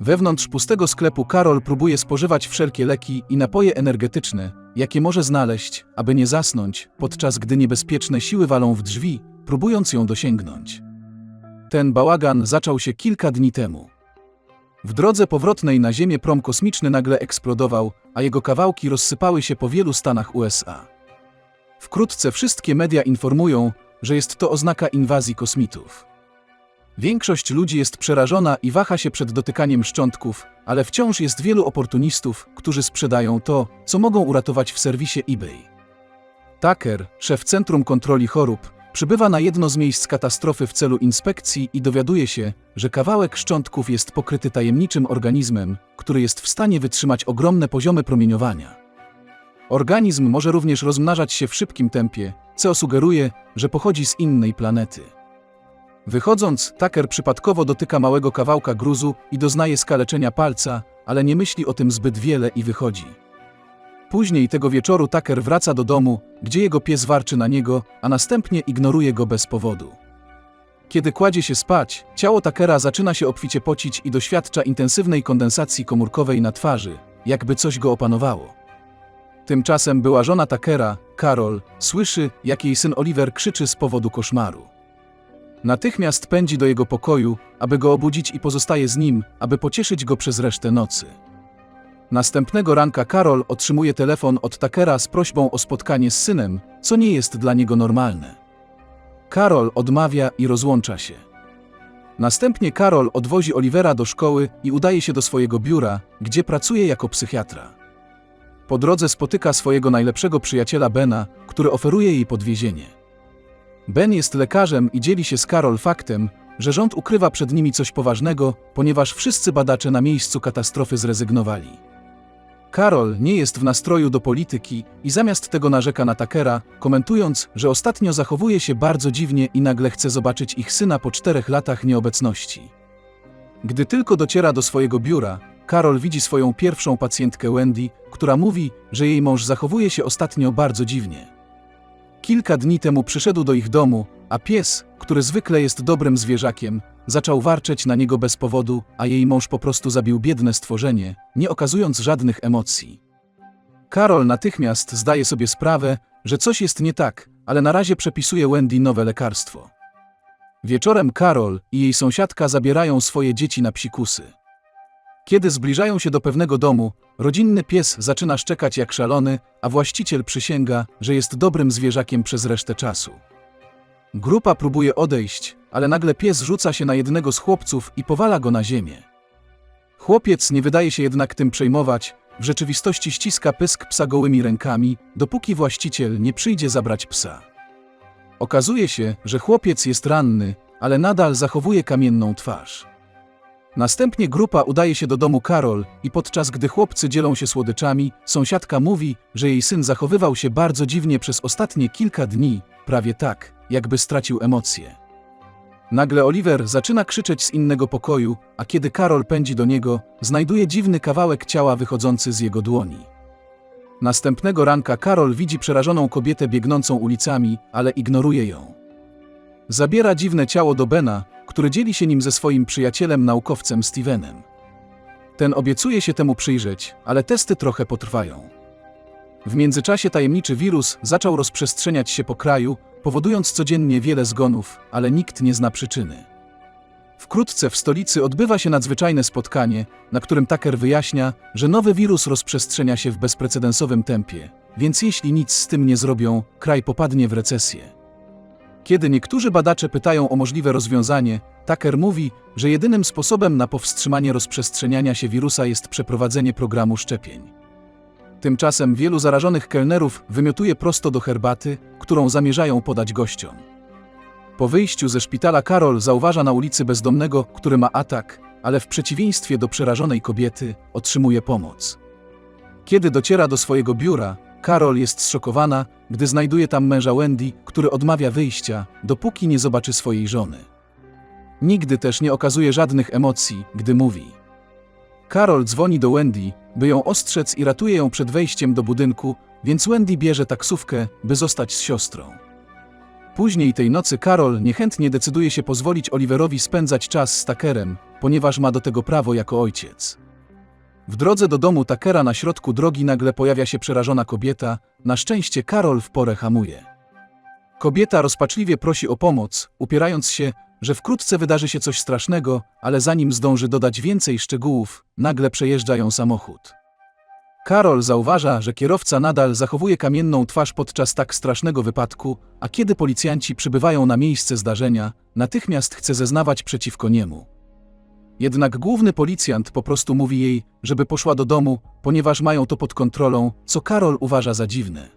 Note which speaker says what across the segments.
Speaker 1: Wewnątrz pustego sklepu Karol próbuje spożywać wszelkie leki i napoje energetyczne, jakie może znaleźć, aby nie zasnąć, podczas gdy niebezpieczne siły walą w drzwi, próbując ją dosięgnąć. Ten bałagan zaczął się kilka dni temu. W drodze powrotnej na Ziemię prom kosmiczny nagle eksplodował, a jego kawałki rozsypały się po wielu stanach USA. Wkrótce wszystkie media informują, że jest to oznaka inwazji kosmitów. Większość ludzi jest przerażona i waha się przed dotykaniem szczątków, ale wciąż jest wielu oportunistów, którzy sprzedają to, co mogą uratować w serwisie eBay. Tucker, szef Centrum Kontroli Chorób, przybywa na jedno z miejsc katastrofy w celu inspekcji i dowiaduje się, że kawałek szczątków jest pokryty tajemniczym organizmem, który jest w stanie wytrzymać ogromne poziomy promieniowania. Organizm może również rozmnażać się w szybkim tempie, co sugeruje, że pochodzi z innej planety. Wychodząc, Tucker przypadkowo dotyka małego kawałka gruzu i doznaje skaleczenia palca, ale nie myśli o tym zbyt wiele i wychodzi. Później tego wieczoru Tucker wraca do domu, gdzie jego pies warczy na niego, a następnie ignoruje go bez powodu. Kiedy kładzie się spać, ciało Tuckera zaczyna się obficie pocić i doświadcza intensywnej kondensacji komórkowej na twarzy, jakby coś go opanowało. Tymczasem była żona Tuckera, Carol, słyszy, jak jej syn Oliver krzyczy z powodu koszmaru. Natychmiast pędzi do jego pokoju, aby go obudzić i pozostaje z nim, aby pocieszyć go przez resztę nocy. Następnego ranka Karol otrzymuje telefon od Takera z prośbą o spotkanie z synem, co nie jest dla niego normalne. Karol odmawia i rozłącza się. Następnie Karol odwozi Olivera do szkoły i udaje się do swojego biura, gdzie pracuje jako psychiatra. Po drodze spotyka swojego najlepszego przyjaciela Bena, który oferuje jej podwiezienie. Ben jest lekarzem i dzieli się z Karol faktem, że rząd ukrywa przed nimi coś poważnego, ponieważ wszyscy badacze na miejscu katastrofy zrezygnowali. Karol nie jest w nastroju do polityki i zamiast tego narzeka na Takera, komentując, że ostatnio zachowuje się bardzo dziwnie i nagle chce zobaczyć ich syna po czterech latach nieobecności. Gdy tylko dociera do swojego biura, Karol widzi swoją pierwszą pacjentkę Wendy, która mówi, że jej mąż zachowuje się ostatnio bardzo dziwnie. Kilka dni temu przyszedł do ich domu, a pies, który zwykle jest dobrym zwierzakiem, zaczął warczeć na niego bez powodu, a jej mąż po prostu zabił biedne stworzenie, nie okazując żadnych emocji. Karol natychmiast zdaje sobie sprawę, że coś jest nie tak, ale na razie przepisuje Wendy nowe lekarstwo. Wieczorem Karol i jej sąsiadka zabierają swoje dzieci na psikusy. Kiedy zbliżają się do pewnego domu, rodzinny pies zaczyna szczekać jak szalony, a właściciel przysięga, że jest dobrym zwierzakiem przez resztę czasu. Grupa próbuje odejść, ale nagle pies rzuca się na jednego z chłopców i powala go na ziemię. Chłopiec nie wydaje się jednak tym przejmować, w rzeczywistości ściska pysk psa gołymi rękami, dopóki właściciel nie przyjdzie zabrać psa. Okazuje się, że chłopiec jest ranny, ale nadal zachowuje kamienną twarz. Następnie grupa udaje się do domu Karol i podczas gdy chłopcy dzielą się słodyczami, sąsiadka mówi, że jej syn zachowywał się bardzo dziwnie przez ostatnie kilka dni, prawie tak, jakby stracił emocje. Nagle Oliver zaczyna krzyczeć z innego pokoju, a kiedy Karol pędzi do niego, znajduje dziwny kawałek ciała wychodzący z jego dłoni. Następnego ranka Karol widzi przerażoną kobietę biegnącą ulicami, ale ignoruje ją. Zabiera dziwne ciało do Bena, który dzieli się nim ze swoim przyjacielem naukowcem Stevenem. Ten obiecuje się temu przyjrzeć, ale testy trochę potrwają. W międzyczasie tajemniczy wirus zaczął rozprzestrzeniać się po kraju, powodując codziennie wiele zgonów, ale nikt nie zna przyczyny. Wkrótce w stolicy odbywa się nadzwyczajne spotkanie, na którym Tucker wyjaśnia, że nowy wirus rozprzestrzenia się w bezprecedensowym tempie, więc jeśli nic z tym nie zrobią, kraj popadnie w recesję. Kiedy niektórzy badacze pytają o możliwe rozwiązanie, Tucker mówi, że jedynym sposobem na powstrzymanie rozprzestrzeniania się wirusa jest przeprowadzenie programu szczepień. Tymczasem wielu zarażonych kelnerów wymiotuje prosto do herbaty, którą zamierzają podać gościom. Po wyjściu ze szpitala Karol zauważa na ulicy bezdomnego, który ma atak, ale w przeciwieństwie do przerażonej kobiety otrzymuje pomoc. Kiedy dociera do swojego biura, Karol jest zszokowana, gdy znajduje tam męża Wendy, który odmawia wyjścia, dopóki nie zobaczy swojej żony. Nigdy też nie okazuje żadnych emocji, gdy mówi. Karol dzwoni do Wendy, by ją ostrzec i ratuje ją przed wejściem do budynku, więc Wendy bierze taksówkę, by zostać z siostrą. Później tej nocy Karol niechętnie decyduje się pozwolić Oliverowi spędzać czas z Takerem, ponieważ ma do tego prawo jako ojciec. W drodze do domu Takera na środku drogi nagle pojawia się przerażona kobieta, na szczęście Karol w porę hamuje. Kobieta rozpaczliwie prosi o pomoc, upierając się, że wkrótce wydarzy się coś strasznego, ale zanim zdąży dodać więcej szczegółów, nagle przejeżdża ją samochód. Karol zauważa, że kierowca nadal zachowuje kamienną twarz podczas tak strasznego wypadku, a kiedy policjanci przybywają na miejsce zdarzenia, natychmiast chce zeznawać przeciwko niemu. Jednak główny policjant po prostu mówi jej, żeby poszła do domu, ponieważ mają to pod kontrolą, co Karol uważa za dziwne.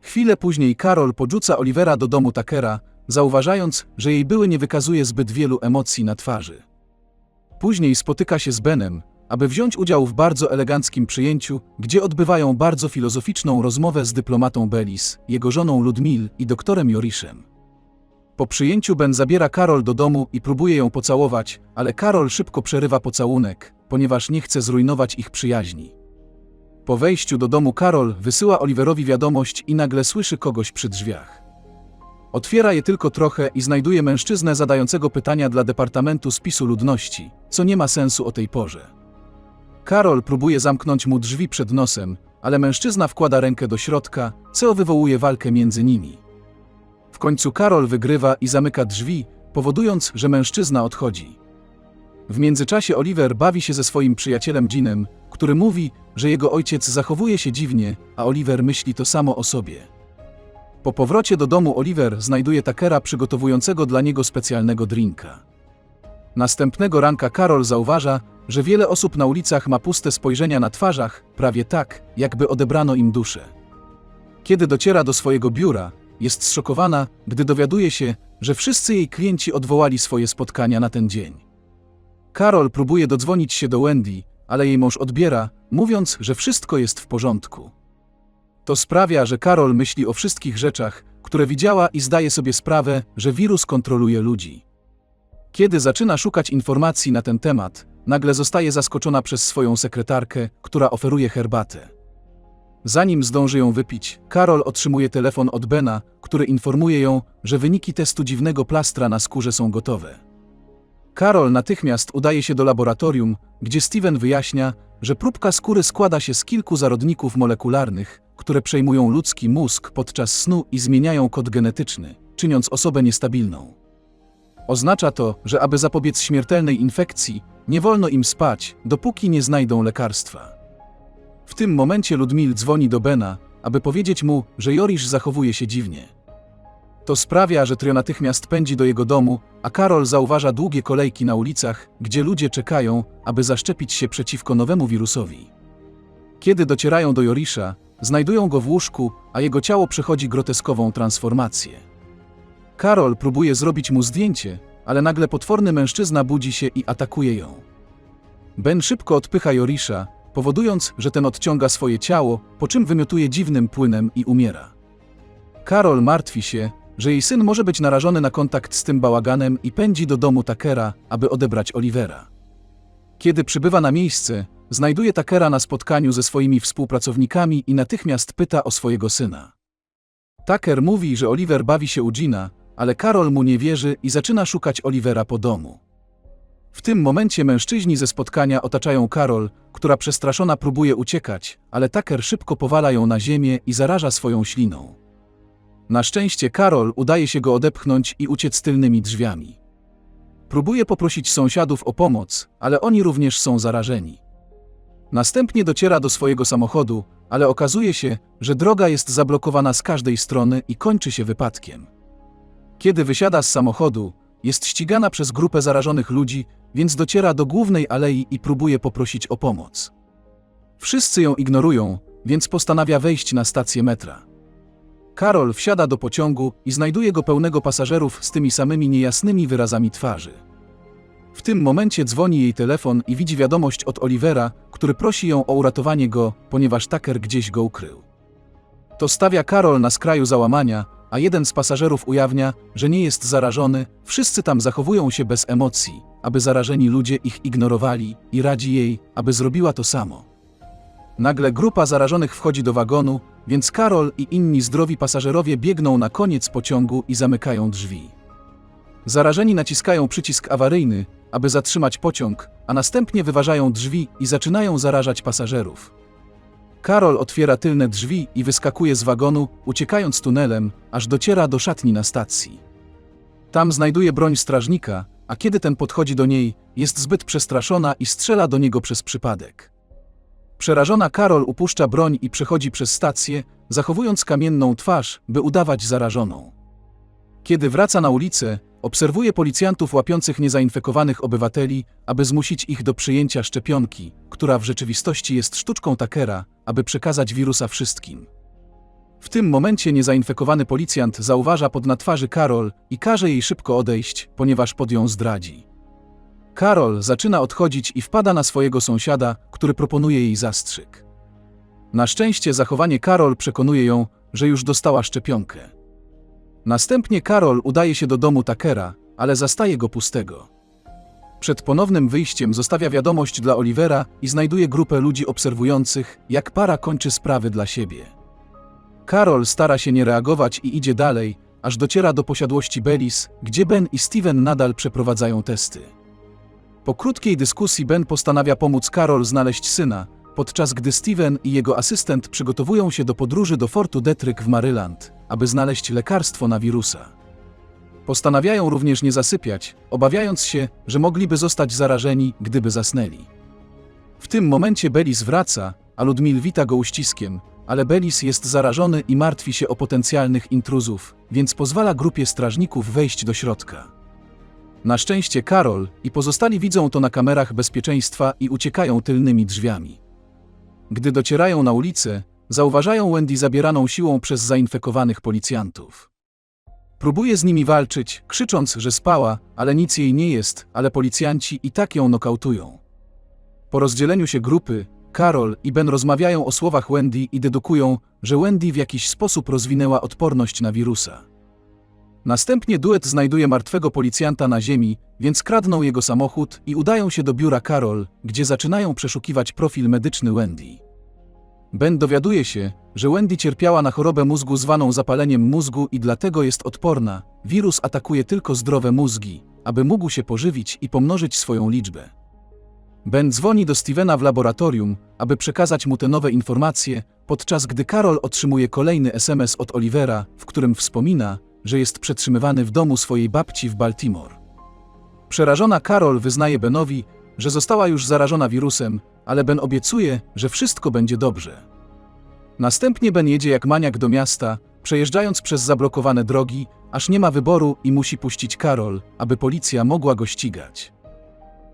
Speaker 1: Chwilę później Karol podrzuca Olivera do domu Takera, zauważając, że jej były nie wykazuje zbyt wielu emocji na twarzy. Później spotyka się z Benem, aby wziąć udział w bardzo eleganckim przyjęciu, gdzie odbywają bardzo filozoficzną rozmowę z dyplomatą Belis, jego żoną Ludmil i doktorem Joriszem. Po przyjęciu Ben zabiera Karol do domu i próbuje ją pocałować, ale Karol szybko przerywa pocałunek, ponieważ nie chce zrujnować ich przyjaźni. Po wejściu do domu Karol wysyła Oliverowi wiadomość i nagle słyszy kogoś przy drzwiach. Otwiera je tylko trochę i znajduje mężczyznę zadającego pytania dla Departamentu Spisu Ludności, co nie ma sensu o tej porze. Karol próbuje zamknąć mu drzwi przed nosem, ale mężczyzna wkłada rękę do środka, co wywołuje walkę między nimi. W końcu Karol wygrywa i zamyka drzwi, powodując, że mężczyzna odchodzi. W międzyczasie Oliver bawi się ze swoim przyjacielem Jeanem, który mówi, że jego ojciec zachowuje się dziwnie, a Oliver myśli to samo o sobie. Po powrocie do domu Oliver znajduje Takera przygotowującego dla niego specjalnego drinka. Następnego ranka Karol zauważa, że wiele osób na ulicach ma puste spojrzenia na twarzach, prawie tak, jakby odebrano im duszę. Kiedy dociera do swojego biura, jest zszokowana, gdy dowiaduje się, że wszyscy jej klienci odwołali swoje spotkania na ten dzień. Karol próbuje dodzwonić się do Wendy, ale jej mąż odbiera, mówiąc, że wszystko jest w porządku. To sprawia, że Karol myśli o wszystkich rzeczach, które widziała i zdaje sobie sprawę, że wirus kontroluje ludzi. Kiedy zaczyna szukać informacji na ten temat, nagle zostaje zaskoczona przez swoją sekretarkę, która oferuje herbatę. Zanim zdąży ją wypić, Karol otrzymuje telefon od Bena, który informuje ją, że wyniki testu dziwnego plastra na skórze są gotowe. Karol natychmiast udaje się do laboratorium, gdzie Steven wyjaśnia, że próbka skóry składa się z kilku zarodników molekularnych, które przejmują ludzki mózg podczas snu i zmieniają kod genetyczny, czyniąc osobę niestabilną. Oznacza to, że aby zapobiec śmiertelnej infekcji, nie wolno im spać, dopóki nie znajdą lekarstwa. W tym momencie Ludmil dzwoni do Bena, aby powiedzieć mu, że Jorisz zachowuje się dziwnie. To sprawia, że trio natychmiast pędzi do jego domu, a Karol zauważa długie kolejki na ulicach, gdzie ludzie czekają, aby zaszczepić się przeciwko nowemu wirusowi. Kiedy docierają do Jorisza, znajdują go w łóżku, a jego ciało przechodzi groteskową transformację. Karol próbuje zrobić mu zdjęcie, ale nagle potworny mężczyzna budzi się i atakuje ją. Ben szybko odpycha Jorisza, powodując, że ten odciąga swoje ciało, po czym wymiotuje dziwnym płynem i umiera. Karol martwi się, że jej syn może być narażony na kontakt z tym bałaganem i pędzi do domu Takera, aby odebrać Olivera. Kiedy przybywa na miejsce, znajduje Takera na spotkaniu ze swoimi współpracownikami i natychmiast pyta o swojego syna. Taker mówi, że Oliver bawi się u Gina, ale Karol mu nie wierzy i zaczyna szukać Olivera po domu. W tym momencie mężczyźni ze spotkania otaczają Karol, która przestraszona próbuje uciekać, ale Tucker szybko powala ją na ziemię i zaraża swoją śliną. Na szczęście Karol udaje się go odepchnąć i uciec tylnymi drzwiami. Próbuje poprosić sąsiadów o pomoc, ale oni również są zarażeni. Następnie dociera do swojego samochodu, ale okazuje się, że droga jest zablokowana z każdej strony i kończy się wypadkiem. Kiedy wysiada z samochodu, jest ścigana przez grupę zarażonych ludzi, więc dociera do głównej alei i próbuje poprosić o pomoc. Wszyscy ją ignorują, więc postanawia wejść na stację metra. Karol wsiada do pociągu i znajduje go pełnego pasażerów z tymi samymi niejasnymi wyrazami twarzy. W tym momencie dzwoni jej telefon i widzi wiadomość od Olivera, który prosi ją o uratowanie go, ponieważ Tucker gdzieś go ukrył. To stawia Karol na skraju załamania, a jeden z pasażerów ujawnia, że nie jest zarażony, wszyscy tam zachowują się bez emocji, aby zarażeni ludzie ich ignorowali i radzi jej, aby zrobiła to samo. Nagle grupa zarażonych wchodzi do wagonu, więc Karol i inni zdrowi pasażerowie biegną na koniec pociągu i zamykają drzwi. Zarażeni naciskają przycisk awaryjny, aby zatrzymać pociąg, a następnie wyważają drzwi i zaczynają zarażać pasażerów. Karol otwiera tylne drzwi i wyskakuje z wagonu, uciekając tunelem, aż dociera do szatni na stacji. Tam znajduje broń strażnika, a kiedy ten podchodzi do niej, jest zbyt przestraszona i strzela do niego przez przypadek. Przerażona Karol upuszcza broń i przechodzi przez stację, zachowując kamienną twarz, by udawać zarażoną. Kiedy wraca na ulicę, obserwuje policjantów łapiących niezainfekowanych obywateli, aby zmusić ich do przyjęcia szczepionki, która w rzeczywistości jest sztuczką Takera, aby przekazać wirusa wszystkim. W tym momencie niezainfekowany policjant zauważa pod na twarzy Karol i każe jej szybko odejść, ponieważ pod ją zdradzi. Karol zaczyna odchodzić i wpada na swojego sąsiada, który proponuje jej zastrzyk. Na szczęście zachowanie Karol przekonuje ją, że już dostała szczepionkę. Następnie Karol udaje się do domu Takera, ale zastaje go pustego. Przed ponownym wyjściem zostawia wiadomość dla Olivera i znajduje grupę ludzi obserwujących, jak para kończy sprawy dla siebie. Karol stara się nie reagować i idzie dalej, aż dociera do posiadłości Belis, gdzie Ben i Steven nadal przeprowadzają testy. Po krótkiej dyskusji Ben postanawia pomóc Karol znaleźć syna, podczas gdy Steven i jego asystent przygotowują się do podróży do Fortu Detrick w Maryland, aby znaleźć lekarstwo na wirusa. Postanawiają również nie zasypiać, obawiając się, że mogliby zostać zarażeni, gdyby zasnęli. W tym momencie Belis wraca, a Ludmil wita go uściskiem, ale Belis jest zarażony i martwi się o potencjalnych intruzów, więc pozwala grupie strażników wejść do środka. Na szczęście Karol i pozostali widzą to na kamerach bezpieczeństwa i uciekają tylnymi drzwiami. Gdy docierają na ulicę, zauważają Wendy zabieraną siłą przez zainfekowanych policjantów. Próbuje z nimi walczyć, krzycząc, że spała, ale nic jej nie jest, ale policjanci i tak ją nokautują. Po rozdzieleniu się grupy, Karol i Ben rozmawiają o słowach Wendy i dedukują, że Wendy w jakiś sposób rozwinęła odporność na wirusa. Następnie duet znajduje martwego policjanta na ziemi, więc kradną jego samochód i udają się do biura Karol, gdzie zaczynają przeszukiwać profil medyczny Wendy. Ben dowiaduje się, że Wendy cierpiała na chorobę mózgu zwaną zapaleniem mózgu i dlatego jest odporna. Wirus atakuje tylko zdrowe mózgi, aby mógł się pożywić i pomnożyć swoją liczbę. Ben dzwoni do Stevena w laboratorium, aby przekazać mu te nowe informacje, podczas gdy Karol otrzymuje kolejny SMS od Olivera, w którym wspomina, że jest przetrzymywany w domu swojej babci w Baltimore. Przerażona Karol wyznaje Benowi, że została już zarażona wirusem, ale Ben obiecuje, że wszystko będzie dobrze. Następnie Ben jedzie jak maniak do miasta, przejeżdżając przez zablokowane drogi, aż nie ma wyboru i musi puścić Karol, aby policja mogła go ścigać.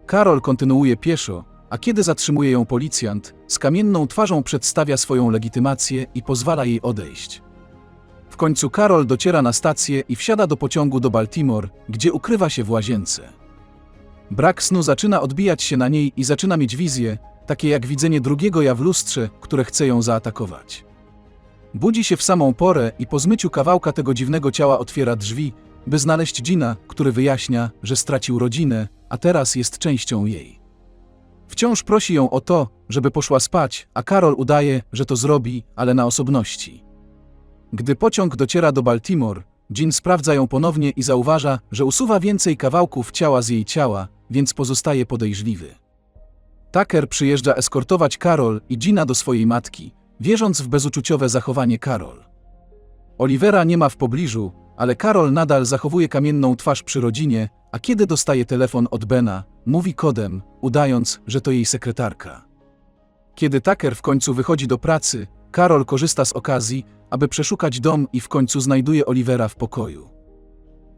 Speaker 1: Karol kontynuuje pieszo, a kiedy zatrzymuje ją policjant, z kamienną twarzą przedstawia swoją legitymację i pozwala jej odejść. W końcu Karol dociera na stację i wsiada do pociągu do Baltimore, gdzie ukrywa się w łazience. Brak snu zaczyna odbijać się na niej i zaczyna mieć wizje, takie jak widzenie drugiego ja w lustrze, które chce ją zaatakować. Budzi się w samą porę i po zmyciu kawałka tego dziwnego ciała otwiera drzwi, by znaleźć Gina, który wyjaśnia, że stracił rodzinę, a teraz jest częścią jej. Wciąż prosi ją o to, żeby poszła spać, a Karol udaje, że to zrobi, ale na osobności. Gdy pociąg dociera do Baltimore, Jean sprawdza ją ponownie i zauważa, że usuwa więcej kawałków ciała z jej ciała, więc pozostaje podejrzliwy. Tucker przyjeżdża eskortować Karol i Gina do swojej matki, wierząc w bezuczuciowe zachowanie Karol. Olivera nie ma w pobliżu, ale Karol nadal zachowuje kamienną twarz przy rodzinie, a kiedy dostaje telefon od Bena, mówi kodem, udając, że to jej sekretarka. Kiedy Tucker w końcu wychodzi do pracy, Karol korzysta z okazji, aby przeszukać dom i w końcu znajduje Olivera w pokoju.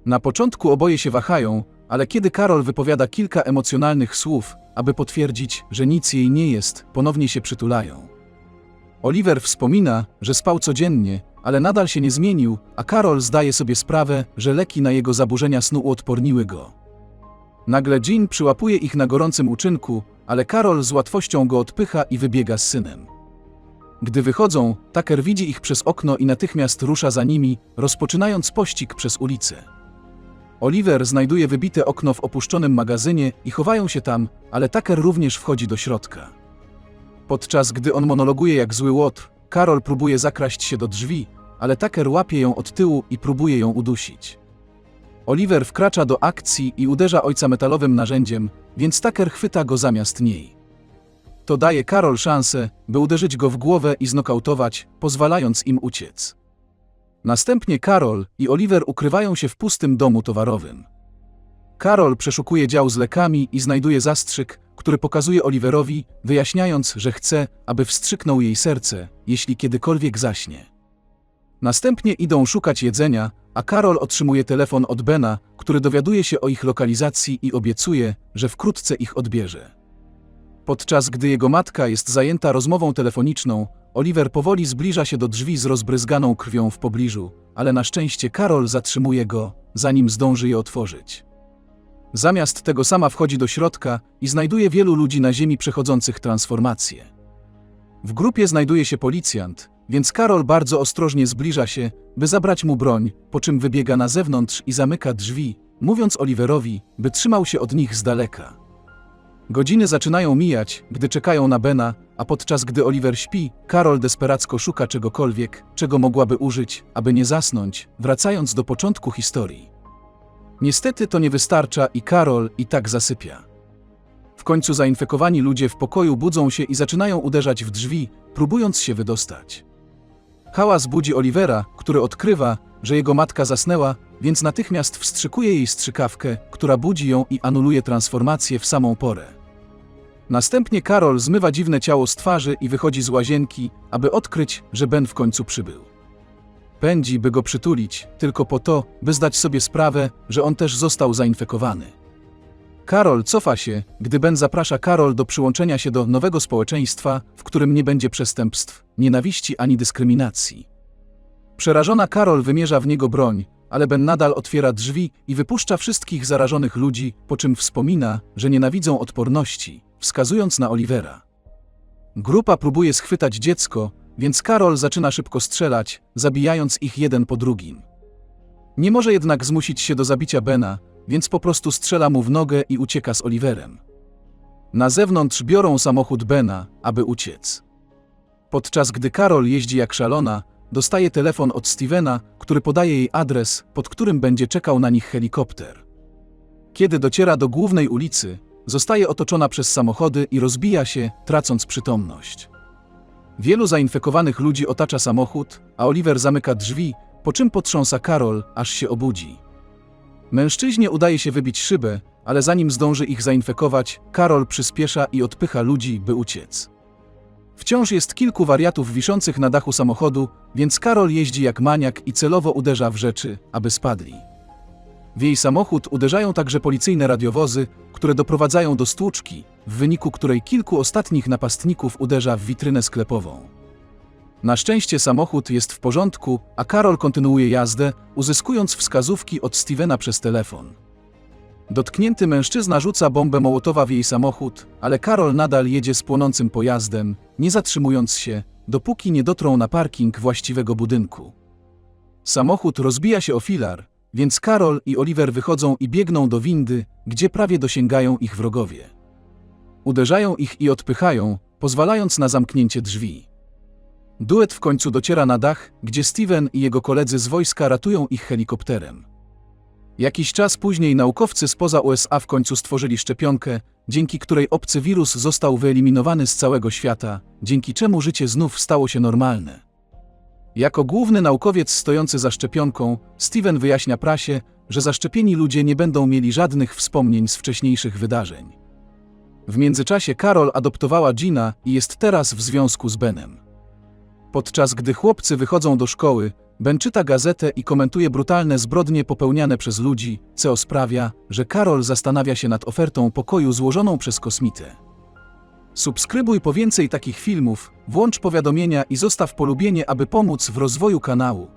Speaker 1: Na początku oboje się wahają, ale kiedy Karol wypowiada kilka emocjonalnych słów, aby potwierdzić, że nic jej nie jest, ponownie się przytulają. Oliver wspomina, że spał codziennie, ale nadal się nie zmienił, a Karol zdaje sobie sprawę, że leki na jego zaburzenia snu uodporniły go. Nagle Jean przyłapuje ich na gorącym uczynku, ale Karol z łatwością go odpycha i wybiega z synem. Gdy wychodzą, Tucker widzi ich przez okno i natychmiast rusza za nimi, rozpoczynając pościg przez ulicę. Oliver znajduje wybite okno w opuszczonym magazynie i chowają się tam, ale Tucker również wchodzi do środka. Podczas gdy on monologuje jak zły łotr, Karol próbuje zakraść się do drzwi, ale Tucker łapie ją od tyłu i próbuje ją udusić. Oliver wkracza do akcji i uderza ojca metalowym narzędziem, więc Tucker chwyta go zamiast niej. To daje Karol szansę, by uderzyć go w głowę i znokautować, pozwalając im uciec. Następnie Karol i Oliver ukrywają się w pustym domu towarowym. Karol przeszukuje dział z lekami i znajduje zastrzyk, który pokazuje Oliverowi, wyjaśniając, że chce, aby wstrzyknął jej serce, jeśli kiedykolwiek zaśnie. Następnie idą szukać jedzenia, a Karol otrzymuje telefon od Bena, który dowiaduje się o ich lokalizacji i obiecuje, że wkrótce ich odbierze. Podczas gdy jego matka jest zajęta rozmową telefoniczną, Oliver powoli zbliża się do drzwi z rozbryzganą krwią w pobliżu, ale na szczęście Karol zatrzymuje go, zanim zdąży je otworzyć. Zamiast tego sama wchodzi do środka i znajduje wielu ludzi na ziemi przechodzących transformację. W grupie znajduje się policjant, więc Karol bardzo ostrożnie zbliża się, by zabrać mu broń, po czym wybiega na zewnątrz i zamyka drzwi, mówiąc Oliverowi, by trzymał się od nich z daleka. Godziny zaczynają mijać, gdy czekają na Bena, a podczas gdy Oliver śpi, Karol desperacko szuka czegokolwiek, czego mogłaby użyć, aby nie zasnąć, wracając do początku historii. Niestety to nie wystarcza i Karol i tak zasypia. W końcu zainfekowani ludzie w pokoju budzą się i zaczynają uderzać w drzwi, próbując się wydostać. Hałas budzi Olivera, który odkrywa, że jego matka zasnęła, więc natychmiast wstrzykuje jej strzykawkę, która budzi ją i anuluje transformację w samą porę. Następnie Karol zmywa dziwne ciało z twarzy i wychodzi z łazienki, aby odkryć, że Ben w końcu przybył. Pędzi, by go przytulić, tylko po to, by zdać sobie sprawę, że on też został zainfekowany. Karol cofa się, gdy Ben zaprasza Karol do przyłączenia się do nowego społeczeństwa, w którym nie będzie przestępstw, nienawiści ani dyskryminacji. Przerażona Karol wymierza w niego broń, ale Ben nadal otwiera drzwi i wypuszcza wszystkich zarażonych ludzi, po czym wspomina, że nienawidzą odporności, wskazując na Olivera. Grupa próbuje schwytać dziecko, więc Karol zaczyna szybko strzelać, zabijając ich jeden po drugim. Nie może jednak zmusić się do zabicia Bena, więc po prostu strzela mu w nogę i ucieka z Oliverem. Na zewnątrz biorą samochód Bena, aby uciec. Podczas gdy Karol jeździ jak szalona, dostaje telefon od Stevena, który podaje jej adres, pod którym będzie czekał na nich helikopter. Kiedy dociera do głównej ulicy, zostaje otoczona przez samochody i rozbija się, tracąc przytomność. Wielu zainfekowanych ludzi otacza samochód, a Oliver zamyka drzwi, po czym potrząsa Karol, aż się obudzi. Mężczyźnie udaje się wybić szybę, ale zanim zdąży ich zainfekować, Karol przyspiesza i odpycha ludzi, by uciec. Wciąż jest kilku wariatów wiszących na dachu samochodu, więc Karol jeździ jak maniak i celowo uderza w rzeczy, aby spadli. W jej samochód uderzają także policyjne radiowozy, które doprowadzają do stłuczki, w wyniku której kilku ostatnich napastników uderza w witrynę sklepową. Na szczęście samochód jest w porządku, a Karol kontynuuje jazdę, uzyskując wskazówki od Stevena przez telefon. Dotknięty mężczyzna rzuca bombę Mołotowa w jej samochód, ale Karol nadal jedzie z płonącym pojazdem, nie zatrzymując się, dopóki nie dotrą na parking właściwego budynku. Samochód rozbija się o filar, więc Karol i Oliver wychodzą i biegną do windy, gdzie prawie dosięgają ich wrogowie. Uderzają ich i odpychają, pozwalając na zamknięcie drzwi. Duet w końcu dociera na dach, gdzie Steven i jego koledzy z wojska ratują ich helikopterem. Jakiś czas później naukowcy spoza USA w końcu stworzyli szczepionkę, dzięki której obcy wirus został wyeliminowany z całego świata, dzięki czemu życie znów stało się normalne. Jako główny naukowiec stojący za szczepionką, Steven wyjaśnia prasie, że zaszczepieni ludzie nie będą mieli żadnych wspomnień z wcześniejszych wydarzeń. W międzyczasie Carol adoptowała Gina i jest teraz w związku z Benem. Podczas gdy chłopcy wychodzą do szkoły, Ben czyta gazetę i komentuje brutalne zbrodnie popełniane przez ludzi, co sprawia, że Karol zastanawia się nad ofertą pokoju złożoną przez kosmitę. Subskrybuj po więcej takich filmów, włącz powiadomienia i zostaw polubienie, aby pomóc w rozwoju kanału.